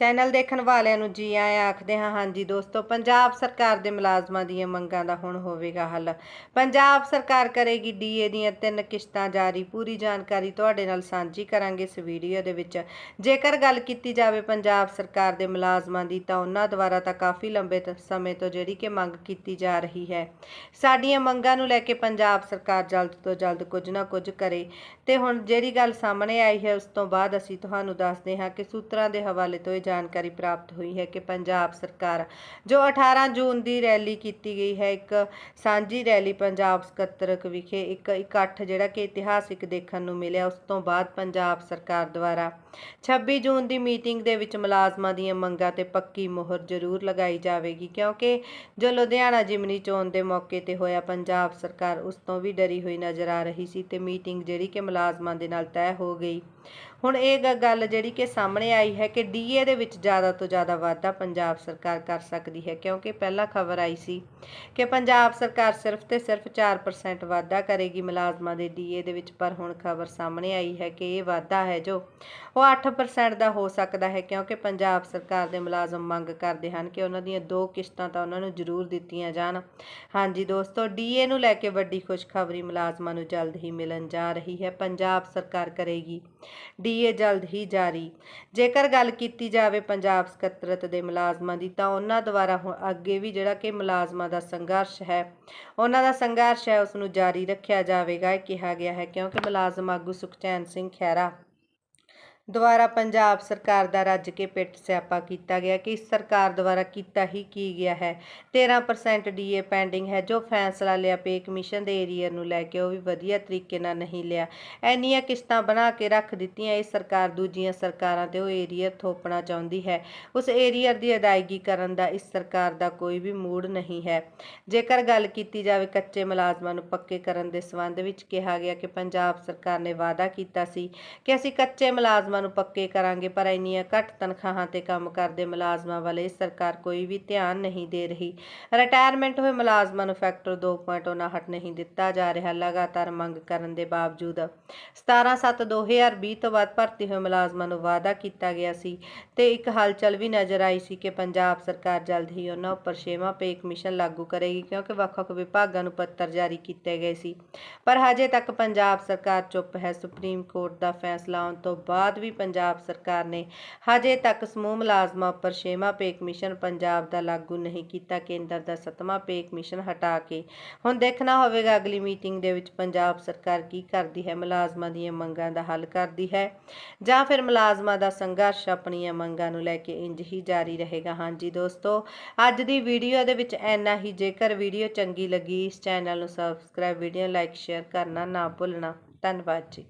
Channel ਦੇਖਣ ਵਾਲਿਆਂ ਨੂੰ ਜੀ ਆਇਆਂ ਆਖਦੇ ਹਾਂ, ਹਾਂਜੀ ਦੋਸਤੋ, ਪੰਜਾਬ ਸਰਕਾਰ ਦੇ ਮੁਲਾਜ਼ਮਾਂ ਦੀਆਂ ਮੰਗਾਂ ਦਾ ਹੁਣ ਹੋਵੇਗਾ ਹੱਲ। ਪੰਜਾਬ ਸਰਕਾਰ ਕਰੇਗੀ ਡੀਏ ਦੀਆਂ ਤਿੰਨ ਕਿਸ਼ਤਾਂ ਜਾਰੀ। ਪੂਰੀ ਜਾਣਕਾਰੀ ਤੁਹਾਡੇ ਨਾਲ ਸਾਂਝੀ ਕਰਾਂਗੇ ਇਸ ਵੀਡੀਓ ਦੇ ਵਿੱਚ। ਜੇਕਰ ਗੱਲ ਕੀਤੀ ਜਾਵੇ ਪੰਜਾਬ ਸਰਕਾਰ ਦੇ ਮੁਲਾਜ਼ਮਾਂ ਦੀ, ਤਾਂ ਉਹਨਾਂ ਦੁਆਰਾ ਤਾਂ ਕਾਫੀ ਲੰਬੇ ਸਮੇਂ ਤੋਂ ਜਿਹੜੀ ਕਿ ਮੰਗ ਕੀਤੀ ਜਾ ਰਹੀ ਹੈ। ਸਾਡੀਆਂ ਮੰਗਾਂ ਨੂੰ ਲੈ ਕੇ ਪੰਜਾਬ ਸਰਕਾਰ ਜਲਦ ਤੋਂ ਜਲਦ ਕੁਝ ਨਾ ਕੁਝ ਕਰੇ। ਤੇ ਹੁਣ ਜਿਹੜੀ ਗੱਲ ਸਾਹਮਣੇ ਆਈ ਹੈ, ਉਸ ਤੋਂ ਬਾਅਦ ਅਸੀਂ ਤੁਹਾਨੂੰ ਦੱਸਦੇ ਹਾਂ ਕਿ ਸੂਤਰਾਂ ਦੇ ਹਵਾਲੇ ਤੋਂ ਇਹ ਜਾਣਕਾਰੀ ਪ੍ਰਾਪਤ ਹੋਈ ਹੈ ਕਿ ਪੰਜਾਬ ਸਰਕਾਰ ਜੋ 18 ਜੂਨ ਦੀ ਰੈਲੀ ਕੀਤੀ ਗਈ ਹੈ, ਇੱਕ ਸਾਂਝੀ ਰੈਲੀ ਪੰਜਾਬ ਸਕੱਤਰਕ ਵਿਖੇ ਇੱਕ ਇਕੱਠ ਜਿਹੜਾ ਕਿ ਇਤਿਹਾਸਿਕ ਦੇਖਣ ਨੂੰ ਮਿਲਿਆ। ਉਸ ਤੋਂ ਬਾਅਦ ਪੰਜਾਬ ਸਰਕਾਰ ਦੁਆਰਾ 26 ਜੂਨ ਦੀ ਮੀਟਿੰਗ ਦੇ ਵਿੱਚ ਮੁਲਾਜ਼ਮਾਂ ਦੀਆਂ ਮੰਗਾਂ ਤੇ ਪੱਕੀ ਮੋਹਰ ਜ਼ਰੂਰ ਲਗਾਈ ਜਾਵੇਗੀ, ਕਿਉਂਕਿ ਜੋ ਲੁਧਿਆਣਾ ਜਿਮਨੀ ਚੋਣ ਦੇ ਮੌਕੇ ਤੇ ਹੋਇਆ, ਪੰਜਾਬ ਸਰਕਾਰ ਉਸ ਤੋਂ ਵੀ ਡਰੀ ਹੋਈ ਨਜ਼ਰ ਆ ਰਹੀ ਸੀ ਤੇ ਮੀਟਿੰਗ ਜਿਹੜੀ ਕਿ ਮੁਲਾਜ਼ਮਾਂ ਦੇ ਨਾਲ ਤੈਅ ਹੋ ਗਈ। ਹੁਣ ਇਹ ਗੱਲ ਜਿਹੜੀ ਕਿ ਸਾਹਮਣੇ ਆਈ ਹੈ ਕਿ ਡੀਏ ਦੇ ਵਿੱਚ ਜ਼ਿਆਦਾ ਤੋਂ ਜ਼ਿਆਦਾ ਵਾਧਾ ਪੰਜਾਬ ਸਰਕਾਰ ਕਰ ਸਕਦੀ ਹੈ, ਕਿਉਂਕਿ ਪਹਿਲਾਂ ਖਬਰ ਆਈ ਸੀ ਕਿ ਪੰਜਾਬ ਸਰਕਾਰ ਸਿਰਫ ਤੇ ਸਿਰਫ 4% ਵਾਧਾ ਕਰੇਗੀ ਮੁਲਾਜ਼ਮਾਂ ਦੇ ਡੀਏ ਦੇ ਵਿੱਚ, ਪਰ ਹੁਣ ਖਬਰ ਸਾਹਮਣੇ ਆਈ ਹੈ ਕਿ ਇਹ ਵਾਧਾ ਹੈ ਜੋ ਉਹ 8% ਦਾ ਹੋ ਸਕਦਾ ਹੈ, ਕਿਉਂਕਿ ਪੰਜਾਬ ਸਰਕਾਰ ਦੇ ਮੁਲਾਜ਼ਮ ਮੰਗ ਕਰਦੇ ਹਨ ਕਿ ਉਹਨਾਂ ਦੀਆਂ ਦੋ ਕਿਸ਼ਤਾਂ ਤਾਂ ਉਹਨਾਂ ਨੂੰ ਜ਼ਰੂਰ ਦਿੱਤੀਆਂ ਜਾਣ। ਹਾਂਜੀ ਦੋਸਤੋ ਡੀਏ ਨੂੰ ਲੈ ਕੇ ਵੱਡੀ ਖੁਸ਼ਖਬਰੀ ਮੁਲਾਜ਼ਮਾਂ ਨੂੰ ਜਲਦ ਹੀ ਮਿਲਣ ਜਾ ਰਹੀ ਹੈ, ਪੰਜਾਬ ਸਰਕਾਰ ਕਰੇਗੀ ਡੀਏ ਜਲਦ ਹੀ ਜਾਰੀ। ਜੇਕਰ ਗੱਲ ਕੀਤੀ ਜਾ ਜਾਵੇ ਪੰਜਾਬ ਸਕੱਤਰਤ ਦੇ ਮੁਲਾਜ਼ਮਾਂ ਦੀ, ਤਾਂ ਉਹਨਾਂ ਦੁਆਰਾ ਅੱਗੇ ਵੀ ਜਿਹੜਾ ਕਿ ਮੁਲਾਜ਼ਮਾਂ ਦਾ ਸੰਘਰਸ਼ ਹੈ, ਉਹਨਾਂ ਦਾ ਸੰਘਰਸ਼ ਹੈ ਉਸ ਨੂੰ ਜਾਰੀ ਰੱਖਿਆ ਜਾਵੇਗਾ, ਇਹ ਕਿਹਾ ਗਿਆ ਹੈ, ਕਿਉਂਕਿ ਮੁਲਾਜ਼ਮ ਆਗੂ ਸੁਖਚੈਨ ਸਿੰਘ ਖਹਿਰਾ ਦੁਆਰਾ ਪੰਜਾਬ ਸਰਕਾਰ ਦਾ ਰੱਜ ਕੇ ਪਿੱਟ ਸਿਆਪਾ ਕੀਤਾ ਗਿਆ ਕਿ ਇਸ ਸਰਕਾਰ ਦੁਆਰਾ ਕੀਤਾ ਹੀ ਕੀ ਗਿਆ ਹੈ। 13% ਡੀਏ ਪੈਂਡਿੰਗ ਹੈ, ਜੋ ਫੈਸਲਾ ਲਿਆ, ਪੇ ਕਮਿਸ਼ਨ ਦੇ ਏਰੀਅਰ ਨੂੰ ਲੈ ਕੇ, ਉਹ ਵੀ ਵਧੀਆ ਤਰੀਕੇ ਨਾਲ ਨਹੀਂ ਲਿਆ। ਐਨੀਆਂ ਕਿਸ਼ਤਾਂ ਬਣਾ ਕੇ ਰੱਖ ਦਿੱਤੀਆਂ, ਇਹ ਸਰਕਾਰ ਦੂਜੀਆਂ ਸਰਕਾਰਾਂ ਤੇ, ਉਹ ਏਰੀਅਰ ਥੋਪਣਾ ਚਾਹੁੰਦੀ ਹੈ। ਉਸ ਏਰੀਅਰ ਦੀ ਅਦਾਇਗੀ ਕਰਨ ਦਾ ਇਸ ਸਰਕਾਰ ਦਾ ਕੋਈ ਵੀ ਮੂਡ ਨਹੀਂ ਹੈ। ਜੇਕਰ ਗੱਲ ਕੀਤੀ ਜਾਵੇ ਕੱਚੇ ਮੁਲਾਜ਼ਮਾਂ ਨੂੰ ਪੱਕੇ ਕਰਨ ਦੇ ਸੰਬੰਧ ਵਿੱਚ, ਕਿਹਾ ਗਿਆ ਕਿ ਪੰਜਾਬ ਸਰਕਾਰ ਨੇ ਵਾਅਦਾ ਕੀਤਾ ਸੀ ਕਿ ਅਸੀਂ ਕੱਚੇ ਮੁਲਾਜ਼ਮਾਂ ਨੂੰ ਪੱਕੇ ਕਰਾਂਗੇ, ਪਰ ਇੰਨੀਆਂ ਘੱਟ ਤਨਖਾਹਾਂ ਤੇ ਕੰਮ ਕਰਦੇ ਮੁਲਾਜ਼ਮਾਂ ਵੱਲ ਸਰਕਾਰ ਕੋਈ ਵੀ ਧਿਆਨ ਨਹੀਂ ਦੇ ਰਹੀ। ਰਿਟਾਇਰਮੈਂਟ ਹੋਏ ਮੁਲਾਜ਼ਮਾਂ ਨੂੰ ਫੈਕਟਰ 2.59 ਨਹੀਂ ਦਿੱਤਾ ਜਾ ਰਿਹਾ, ਲਗਾਤਾਰ ਮੰਗ ਕਰਨ ਦੇ ਬਾਵਜੂਦ। 17/7/2020 ਤੋਂ ਬਾਅਦ ਭਰਤੀ ਹੋਏ ਮੁਲਾਜ਼ਮਾਂ ਨੂੰ ਵਾਅਦਾ ਕੀਤਾ ਗਿਆ ਸੀ ਤੇ ਇੱਕ ਹਲਚਲ ਵੀ ਨਜ਼ਰ ਆਈ ਸੀ ਕਿ ਪੰਜਾਬ ਸਰਕਾਰ ਜਲਦ ਹੀ ਉਹਨਾਂ ਉੱਪਰ ਛੇਵਾਂ ਪੇ ਕਮਿਸ਼ਨ ਲਾਗੂ ਕਰੇਗੀ, ਕਿਉਂਕਿ ਵੱਖ-ਵੱਖ ਵਿਭਾਗਾਂ ਨੂੰ ਪੱਤਰ ਜਾਰੀ ਕੀਤੇ ਗਏ ਸੀ। ਪਰ ਹਜੇ ਤੱਕ ਪੰਜਾਬ ਸਰਕਾਰ ਚੁੱਪ ਹੈ। ਸੁਪਰੀਮ ਕੋਰਟ ਦਾ ਫੈਸਲਾ ਆਉਣ ਤੋਂ ਬਾਅਦ ਵੀ ਪੰਜਾਬ ਸਰਕਾਰ ਨੇ ਹਜੇ ਤੱਕ ਸਮੂਹ ਮੁਲਾਜ਼ਮਾਂ ਉੱਪਰ ਛੇਵਾਂ ਪੇ ਕਮਿਸ਼ਨ ਪੰਜਾਬ ਦਾ ਲਾਗੂ ਨਹੀਂ ਕੀਤਾ। ਕੇਂਦਰ ਦਾ ਸੱਤਵਾਂ ਪੇ ਕਮਿਸ਼ਨ ਹਟਾ ਕੇ। ਹੁਣ ਦੇਖਣਾ ਹੋਵੇਗਾ ਅਗਲੀ ਮੀਟਿੰਗ ਦੇ ਵਿੱਚ ਪੰਜਾਬ ਸਰਕਾਰ ਕੀ ਕਰਦੀ ਹੈ, ਮੁਲਾਜ਼ਮਾਂ ਦੀਆਂ ਮੰਗਾਂ ਦਾ ਹੱਲ ਕਰਦੀ ਹੈ ਜਾਂ ਫਿਰ ਮੁਲਾਜ਼ਮਾਂ ਦਾ ਸੰਘਰਸ਼ ਆਪਣੀਆਂ ਮੰਗਾਂ ਨੂੰ ਲੈ ਕੇ ਇੰਜ ਹੀ ਜਾਰੀ ਰਹੇਗਾ। ਹਾਂਜੀ ਦੋਸਤੋ, ਅੱਜ ਦੀ ਵੀਡੀਓ ਦੇ ਵਿੱਚ ਇੰਨਾ ਹੀ। ਜੇਕਰ ਵੀਡੀਓ ਚੰਗੀ ਲੱਗੀ, ਇਸ ਚੈਨਲ ਨੂੰ ਸਬਸਕ੍ਰਾਈਬ, ਵੀਡੀਓ ਲਾਈਕ, ਸ਼ੇਅਰ ਕਰਨਾ ਨਾ ਭੁੱਲਣਾ। ਧੰਨਵਾਦ ਜੀ।